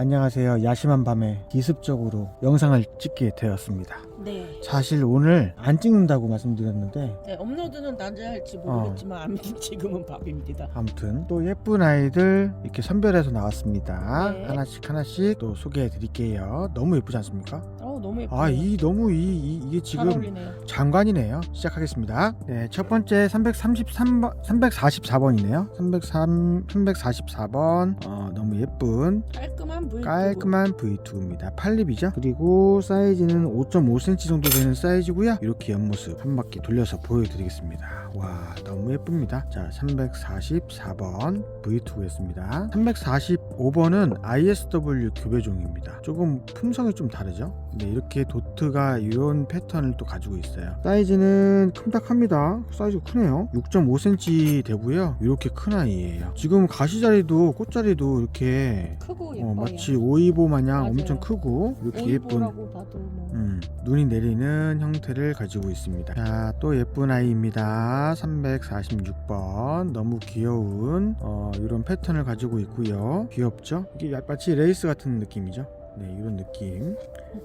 안녕하세요. 야심한 밤에 기습적으로 영상을 찍게 되었습니다. 네. 사실 오늘 안 찍는다고 말씀드렸는데 네, 업로드는 낮에 할지 어. 모르겠지만 아무튼 지금은 밤입니다. 아무튼 또 예쁜 아이들 이렇게 선별해서 나왔습니다. 네. 하나씩 하나씩 또 소개해 드릴게요. 너무 예쁘지 않습니까? 어 너무 예뻐요. 아, 이 너무 이, 이 이게 잘 지금 어울리네요. 장관이네요. 시작하겠습니다. 네, 첫 번째 333번 344번이네요. 303 344번. 어, 너무 예쁜 깔끔한 V. 깔끔한 V2입니다. 팔립이죠. 그리고 사이즈는 5.5cm 정도 되는 사이즈고요. 이렇게 옆모습 한 바퀴 돌려서 보여드리겠습니다. 와 너무 예쁩니다. 자 344번 V2였습니다. 345번은 ISW 교배종입니다. 조금 품성이 좀 다르죠. 네 이렇게 도트가 이런 패턴을 또 가지고 있어요. 사이즈는 큼닥합니다. 사이즈 크네요. 6.5cm 되고요. 이렇게 큰 아이예요. 지금 가시자리도 꽃자리도 이렇게 크고 어, 예뻐요. 마치 오이보 마냥 맞아요. 엄청 크고 이렇게 예쁜 뭐. 음, 눈이 내리는 형태를 가지고 있습니다. 자, 또 예쁜 아이입니다. 346번. 너무 귀여운 어, 이런 패턴을 가지고 있고요. 귀엽죠? 이게 야- 마치 레이스 같은 느낌이죠. 네, 이런 느낌.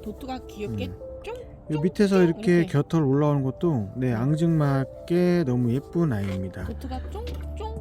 도트가 귀엽게 음. 이 밑에서 쫑 이렇게. 곁털 올라오는 것도 네, 앙증맞게 너무 예쁜 아이입니다. 도트가 쫑쫑쫑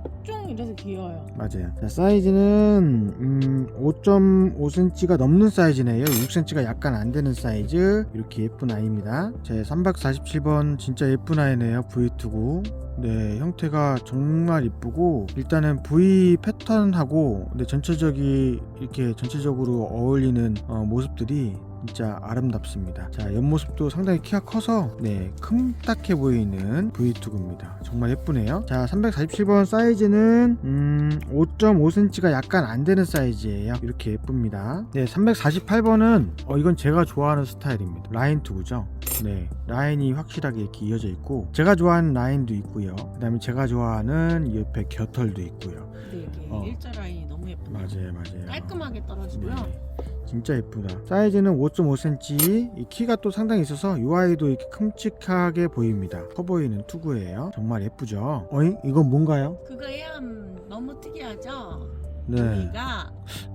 이래서 귀여워요. 맞아요. 자, 사이즈는 음, 5.5cm가 넘는 사이즈네요. 6cm가 약간 안 되는 사이즈. 이렇게 예쁜 아이입니다. 제 347번 진짜 예쁜 아이네요. V2고. 네, 형태가 정말 이쁘고 일단은 V 패턴하고 네, 전체적이 이렇게 전체적으로 어울리는 어, 모습들이 진짜 아름답습니다. 자, 옆모습도 상당히 키가 커서 네, 큼딱해 보이는 V2입니다. 정말 예쁘네요. 자, 347번 사이즈는 음, 5.5cm가 약간 안 되는 사이즈예요. 이렇게 예쁩니다. 네, 348번은 어, 이건 제가 좋아하는 스타일입니다. 라인 투구죠. 네, 라인이 확실하게 이렇게 이어져 있고 제가 좋아하는 라인도 있고요. 그 다음에 제가 좋아하는 이 옆에 겨털도 있고요. 근데 이게 어. 일자 라인이 너무 예쁘네요. 맞아요, 맞아요. 깔끔하게 떨어지고요. 네, 진짜 예쁘다. 사이즈는 5.5cm. 이 키가 또 상당히 있어서 이 아이도 이렇게 큼직하게 보입니다. 커 보이는 투구예요. 정말 예쁘죠. 어잉? 이건 뭔가요? 그거 해암 너무 특이하죠. 네.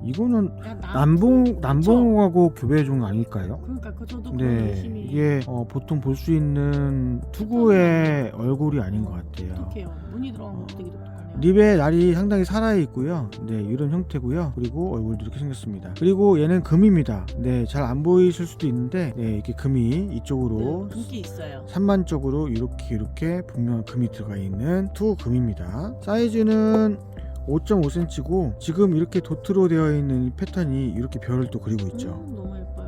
이거는 남- 남봉 남봉하고 교배종 아닐까요? 그러니까 그 저도 네, 의심이 이게 어, 보통 볼 수 있는 투구의 얼굴이 아닌 것 같아요. 독특해요. 무늬 들어간 어. 거 독특하네요. 립의 날이 상당히 살아 있고요. 네, 이런 형태고요. 그리고 얼굴도 이렇게 생겼습니다. 그리고 얘는 금입니다. 네, 잘 안 보이실 수도 있는데, 네, 이렇게 금이 이쪽으로 네, 분기 있어요. 산만적으로 이렇게 이렇게 분명 금이 들어가 있는 투 금입니다. 사이즈는 5.5cm고 지금 이렇게 도트로 되어 있는 이 패턴이 이렇게 별을 또 그리고 있죠.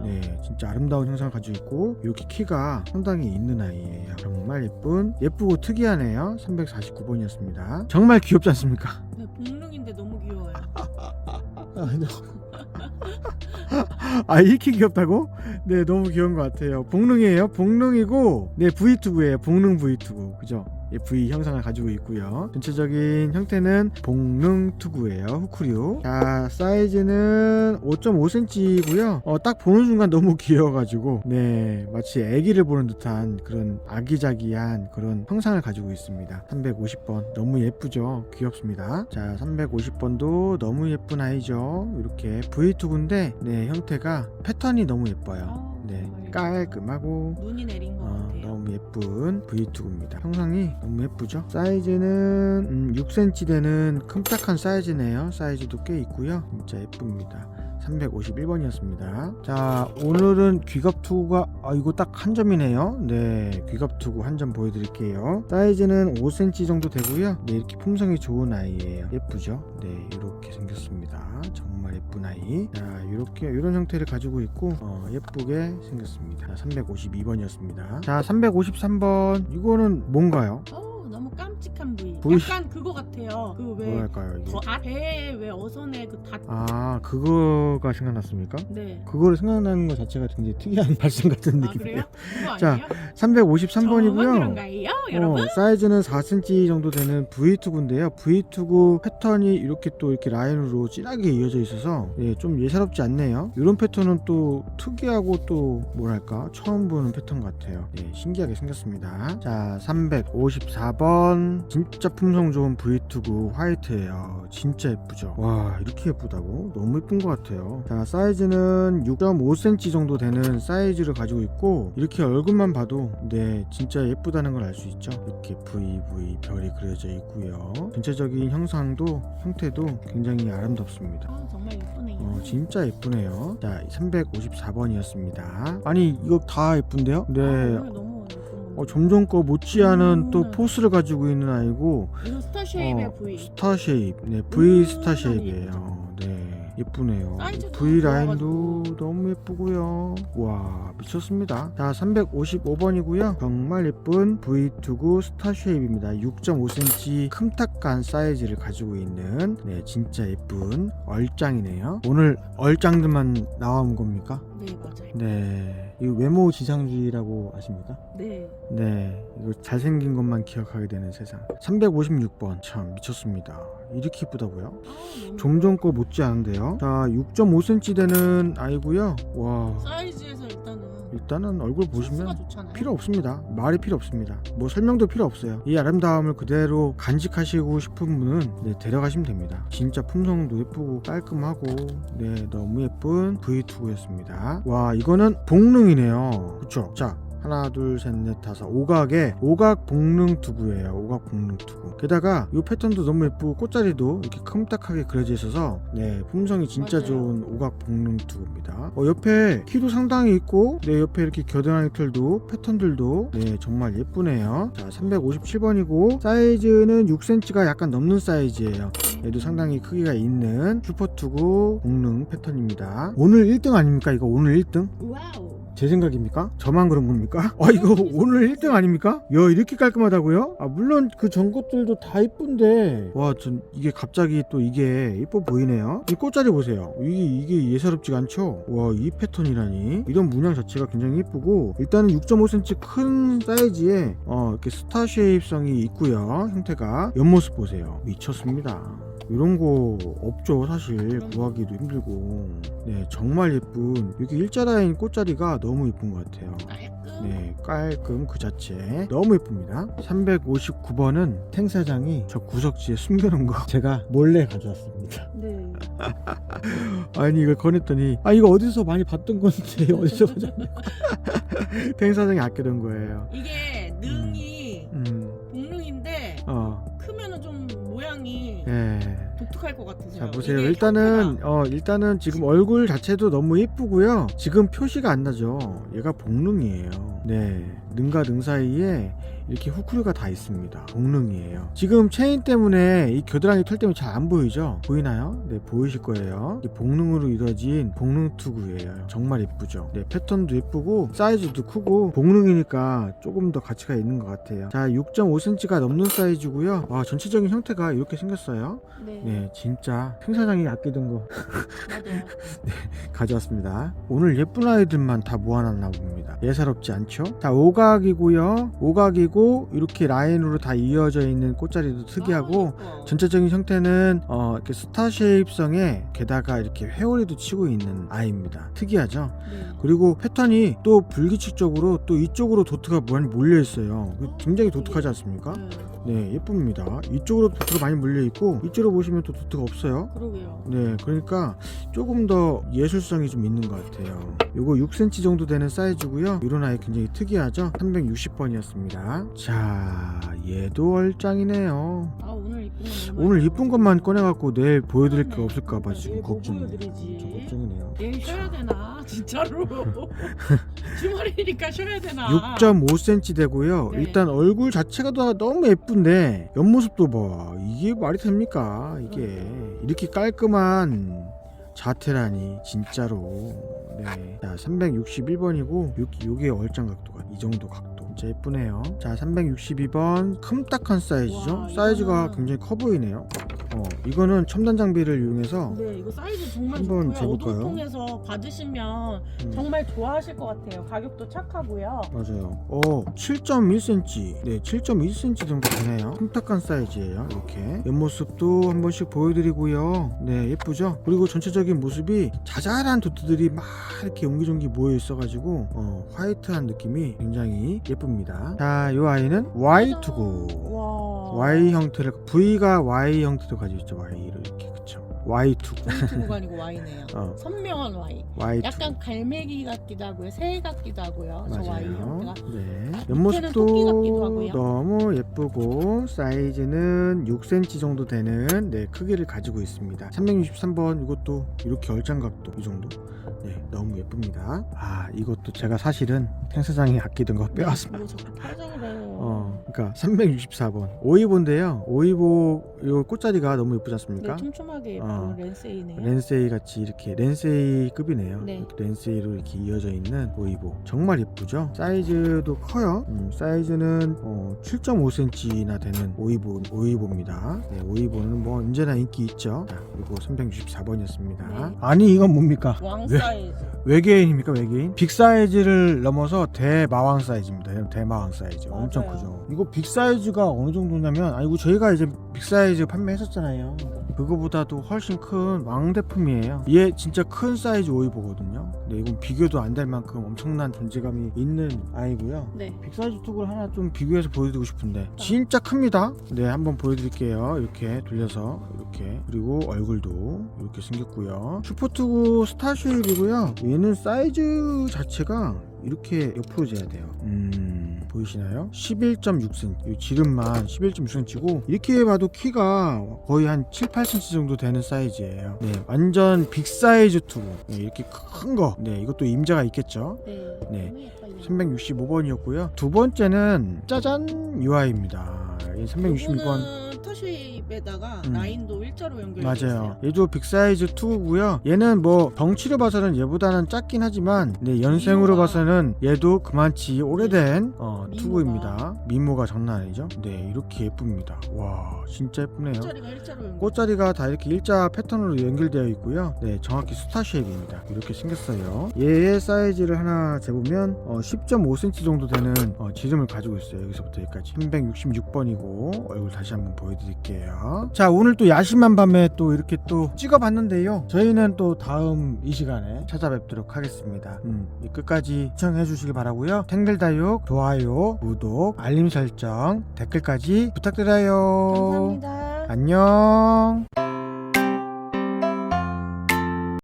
네, 진짜 아름다운 형상을 가지고 있고 이렇게 키가 상당히 있는 아이예요. 정말 예쁜 예쁘고 특이하네요. 349번이었습니다. 정말 귀엽지 않습니까? 네, 복릉인데 너무 귀여워요. 아 이렇게 귀엽다고? 네 너무 귀여운 것 같아요 복릉이에요 복릉이고 네 V2구예요 복릉 V2구 그죠? 예, V 형상을 가지고 있고요. 전체적인 형태는 복릉 투구예요. 후크류. 자 사이즈는 5.5cm고요. 어, 딱 보는 순간 너무 귀여워가지고. 네 마치 아기를 보는 듯한 그런 아기자기한 그런 형상을 가지고 있습니다. 350번. 너무 예쁘죠? 귀엽습니다. 자 350번도 너무 예쁜 아이죠? 이렇게 V2구인데 네 형태가 패턴이 너무 예뻐요. 아, 네 예뻐요. 깔끔하고 눈이 내린 것 어, 같아요. 너무 예쁜 V2구입니다. 형상이 너무 예쁘죠? 사이즈는 음, 6cm 되는 큼딱한 사이즈네요. 사이즈도 꽤 있고요. 진짜 예쁩니다. 351번이었습니다. 자, 오늘은 귀갑투구가 아 이거 딱 한 점이네요. 네, 귀갑투구 한 점 보여드릴게요. 사이즈는 5cm 정도 되고요. 네, 이렇게 품성이 좋은 아이예요. 예쁘죠? 네, 이렇게 생겼습니다. 정말 예쁜 아이. 자, 이렇게 이런 형태를 가지고 있고 어, 예쁘게 생겼습니다. 352번이었습니다. 자, 353번 이거는 뭔가요? 너무 깜찍한 부위. 부위. 약간 그거 같아요. 그왜 뭐랄까요 이게? 배에 왜 어선에 그 다 아, 그거가 생각났습니까? 네. 그거를 생각나는 것 자체가 굉장히 특이한 발생 같은 아 느낌이에요. 그래요? 그거 자, 아니에요? 353번이고요. 저만 그런가요, 여러분? 어, 사이즈는 4cm 정도 되는 V2구인데요. V2구 패턴이 이렇게 또 이렇게 라인으로 진하게 이어져 있어서 예, 좀 예사롭지 않네요. 이런 패턴은 또 특이하고 또 뭐랄까 처음 보는 패턴 같아요. 예, 신기하게 생겼습니다. 자, 354번 364번 진짜 품성 좋은 V2구 화이트예요 진짜 예쁘죠 와 이렇게 예쁘다고? 너무 예쁜 것 같아요 자 사이즈는 6.5cm 정도 되는 사이즈를 가지고 있고 이렇게 얼굴만 봐도 네 진짜 예쁘다는 걸 알 수 있죠 이렇게 VV 별이 그려져 있고요 전체적인 형상도 형태도 굉장히 아름답습니다 아 정말 예쁘네요. 어, 진짜 예쁘네요. 자, 354번이었습니다. 아니, 이거 다 예쁜데요? 네. 아, 어, 점점 거 못지않은 또 음. 포스를 가지고 있는 아이고, 스타 쉐입의 어, V. 스타 쉐입. 네, V 음, 스타 예쁘죠. 쉐입이에요. 네. 예쁘네요. 사이즈도 V 라인도. 너무 예쁘고요. 와 미쳤습니다. 자 355번이고요. 정말 예쁜 V2구 스타 쉐입입니다. 6.5cm 큼탁한 사이즈를 가지고 있는 네 진짜 예쁜 얼짱이네요. 오늘 얼짱들만 나온 겁니까? 네 맞아요. 네. 이 외모 지상주의라고 아십니까? 네. 네, 이거 잘생긴 것만 기억하게 되는 세상. 356번 참 미쳤습니다. 이렇게 이쁘다고요? 아, 너무 종종 거 못지 않은데요. 자, 6.5cm 되는 아이고요. 와, 사이즈에서 일단은 일단은 얼굴 보시면. 필요 없습니다. 말이 필요 없습니다. 뭐 설명도 필요 없어요. 이 아름다움을 그대로 간직하시고 싶은 분은 네, 데려가시면 됩니다. 진짜 품성도 예쁘고 깔끔하고 네, 너무 예쁜 V2였습니다. 와, 이거는 복능이네요. 그쵸? 자, 하나 둘 셋 넷 다섯. 오각의 오각 복능 투구예요. 오각 복능 투구. 게다가 이 패턴도 너무 예쁘고 꽃자리도 이렇게 큼딱하게 그려져 있어서 네 품성이 진짜 맞아요. 좋은 오각 복능 투구입니다. 어, 옆에 키도 상당히 있고 네 옆에 이렇게 겨드랑이 털도 패턴들도 네 정말 예쁘네요. 자 357번이고 사이즈는 6cm가 약간 넘는 사이즈예요. 얘도 상당히 크기가 있는 슈퍼투구 복능 패턴입니다. 오늘 1등 아닙니까? 이거 오늘 1등? 와우. 제 생각입니까? 저만 그런 겁니까? 아 이거 오늘 1등 아닙니까? 야 이렇게 깔끔하다고요? 아 물론 그 전 것들도 다 이쁜데 와 전 이게 갑자기 또 이게 이뻐 보이네요 이 꽃자리 보세요 이게 이게 예사롭지가 않죠? 와 이 패턴이라니 이런 문양 자체가 굉장히 예쁘고 일단은 6.5cm 큰 사이즈에 어 이렇게 스타 쉐입성이 있고요 형태가 옆모습 보세요 미쳤습니다 이런 거 없죠 사실. 구하기도 힘들고. 네 정말 예쁜 여기 일자 라인 꽃자리가 너무 예쁜 것 같아요. 깔끔. 네 깔끔 그 자체. 너무 예쁩니다. 359번은 탱 사장이 저 구석지에 숨겨놓은 거 제가 몰래 가져왔습니다. 네. 아니 이걸 꺼냈더니 아 이거 어디서 많이 봤던 건데 어디서 가져왔냐 탱 사장이 아껴둔 거예요. 이게 능이 음어 네. 독특할 것 같아서. 자 보세요. 일단은 어 일단은 지금 얼굴 자체도 너무 예쁘고요. 지금 표시가 안 나죠. 얘가 복능이에요. 네. 능과 능 사이에 이렇게 후크류가 다 있습니다. 복능이에요. 지금 체인 때문에 이 겨드랑이 털 때문에 잘 안 보이죠? 보이나요? 네 보이실 거예요. 이 복능으로 이루어진 복능 투구예요. 정말 예쁘죠? 네 패턴도 예쁘고 사이즈도 크고 복능이니까 조금 더 가치가 있는 것 같아요. 자 6.5cm가 넘는 사이즈고요. 와 전체적인 형태가 이렇게 생겼어요. 네. 네, 진짜 팽사장이 아끼던 거 맞아요. 가져왔습니다. 오늘 예쁜 아이들만 다 모아놨나 봅니다. 예사롭지 않죠? 자, 오각이고요. 오각이고 이렇게 라인으로 다 이어져 있는 꽃자리도 특이하고 아. 전체적인 형태는 어, 이렇게 스타 쉐입성에 게다가 이렇게 회오리도 치고 있는 아이입니다. 특이하죠? 네. 그리고 패턴이 또 불규칙적으로 또 이쪽으로 도트가 많이 몰려 있어요. 굉장히 독특하지 않습니까? 네. 네, 예쁩니다. 이쪽으로 도트가 많이 몰려 있고 이쪽으로 보시면 또 도트가 없어요. 그러게요. 네, 그러니까 조금 더 예술성이 좀 있는 것 같아요. 요거 6cm 정도 되는 사이즈고요. 이런 아이 굉장히 특이하죠? 360번이었습니다. 자, 얘도 얼짱이네요. 아 오늘 오늘 많이 이쁜 것만 꺼내갖고 내일 보여드릴 게 그러네. 없을까봐 지금 뭐. 보여드리지? 좀 걱정이네요. 내일 쉬어야 되나 진짜로 주말이니까 쉬어야 되나 6.5cm 되고요. 네. 일단 얼굴 자체가 다 너무 예쁜데 옆모습도 봐. 이게 말이 됩니까? 이게 이렇게 깔끔한 자태라니 진짜로. 네. 자, 361번이고 여기 요게 얼짱 각도가 이 정도 각도. 진짜 예쁘네요. 자, 362번 큼딱한 사이즈죠. 와, 사이즈가 굉장히 커 보이네요. 어, 이거는 첨단 장비를 이용해서 네, 이거 사이즈 정말 한번 좋고요. 재볼까요? 오동통에서 받으시면 음, 정말 좋아하실 것 같아요. 가격도 착하고요. 맞아요. 어, 7.1cm. 네, 7.1cm 정도 되네요. 컴탁한 사이즈예요. 이렇게 옆모습도 한 번씩 보여드리고요. 네, 예쁘죠? 그리고 전체적인 모습이 자잘한 도트들이 막 이렇게 옹기종기 모여 있어가지고 어, 화이트한 느낌이 굉장히 예쁩니다. 자, 이 아이는 Y2고 와. Y 형태를 V가 Y 형태로 가지고 있죠. Y를 이렇게 그쵸? Y2고. V2가 아니고 Y네요. 어, 선명한 Y. Y2. 약간 갈매기 같기도 하고요. 새 같기도 하고요. 저 Y 맞아요. 형태가. 네. 토끼 옆모습도 같기도 하고요. 너무 예쁘고 사이즈는 6cm 정도 되는 네, 크기를 가지고 있습니다. 363번 이것도 이렇게 얼짱각도 이 정도. 네, 너무 예쁩니다. 아, 이것도 제가 사실은 행사장에 아끼던 거 빼왔습니다. 뭐. 어, 그러니까 364번 오이보인데요. 오이보 요 꽃자리가 너무 예쁘지 네, 않습니까? 촘촘하게 예쁜 어. 렌세이네요. 렌세이 같이 이렇게 렌세이 급이네요. 네. 이렇게 렌세이로 이렇게 이어져 있는 오이보 정말 예쁘죠? 사이즈도 커요. 음, 사이즈는 어, 7.5cm나 되는 오이보 오이보입니다. 네, 오이보는 뭐 언제나 인기 있죠. 자, 그리고 364번이었습니다. 네. 아니 이건 뭡니까? 왕 왜? 사이즈. 외계인입니까 외계인? 빅 사이즈를 넘어서 대마왕 사이즈입니다. 대마왕 사이즈 엄청 맞아요. 크죠. 이거 빅 사이즈가 어느 정도냐면 아이고 저희가 이제 빅 사이즈 판매했었잖아요. 그거보다도 훨씬 큰 왕대품이에요. 얘 진짜 큰 사이즈 오이보거든요. 근데 이건 비교도 안 될 만큼 엄청난 존재감이 있는 아이고요. 네. 빅 사이즈 툭을 하나 좀 비교해서 보여드리고 싶은데 진짜 큽니다. 네, 한번 보여드릴게요. 이렇게 돌려서 이렇게 그리고 얼굴도 이렇게 생겼고요. 슈퍼투구 스타 쉐입이고요. 얘는 사이즈 자체가 이렇게 옆으로 재야 돼요. 음, 보이시나요? 11.6cm. 이 지름만 11.6cm고 이렇게 봐도 키가 거의 한 7, 8cm 정도 되는 사이즈예요. 네, 완전 빅 사이즈 투구. 네, 이렇게 큰 거. 네, 이것도 임자가 있겠죠. 네. 네. 너무 예뻐요. 365번이었고요. 두 번째는 짜잔 UI입니다. 366번. 이거는 터쉽 에다가 음. 라인도 일자로 연결돼 맞아요. 있어요. 얘도 빅사이즈 2고요. 얘는 뭐 덩치로 봐서는 얘보다는 작긴 하지만 네, 연생으로 미모가. 봐서는 얘도 그만치 오래된 어, 미모가. 투구입니다. 미모가 장난 아니죠? 네, 이렇게 예쁩니다. 와, 진짜 예쁘네요. 꽃자리가 일자로 연결. 꽃자리가 다 이렇게 일자 패턴으로 연결되어 있고요. 네, 정확히 스타 쉐입입니다. 이렇게 생겼어요. 얘의 사이즈를 하나 재보면 어, 10.5cm 정도 되는 어, 지름을 가지고 있어요. 여기서부터 여기까지 366번이고 얼굴 다시 한번 보여드릴게요. 자, 오늘 또 야심한 밤에 또 이렇게 또 찍어봤는데요. 저희는 또 다음 이 시간에 찾아뵙도록 하겠습니다. 음, 이 끝까지 시청해 주시기 바라고요. 탱글다육 좋아요, 구독, 알림 설정, 댓글까지 부탁드려요. 감사합니다. 안녕.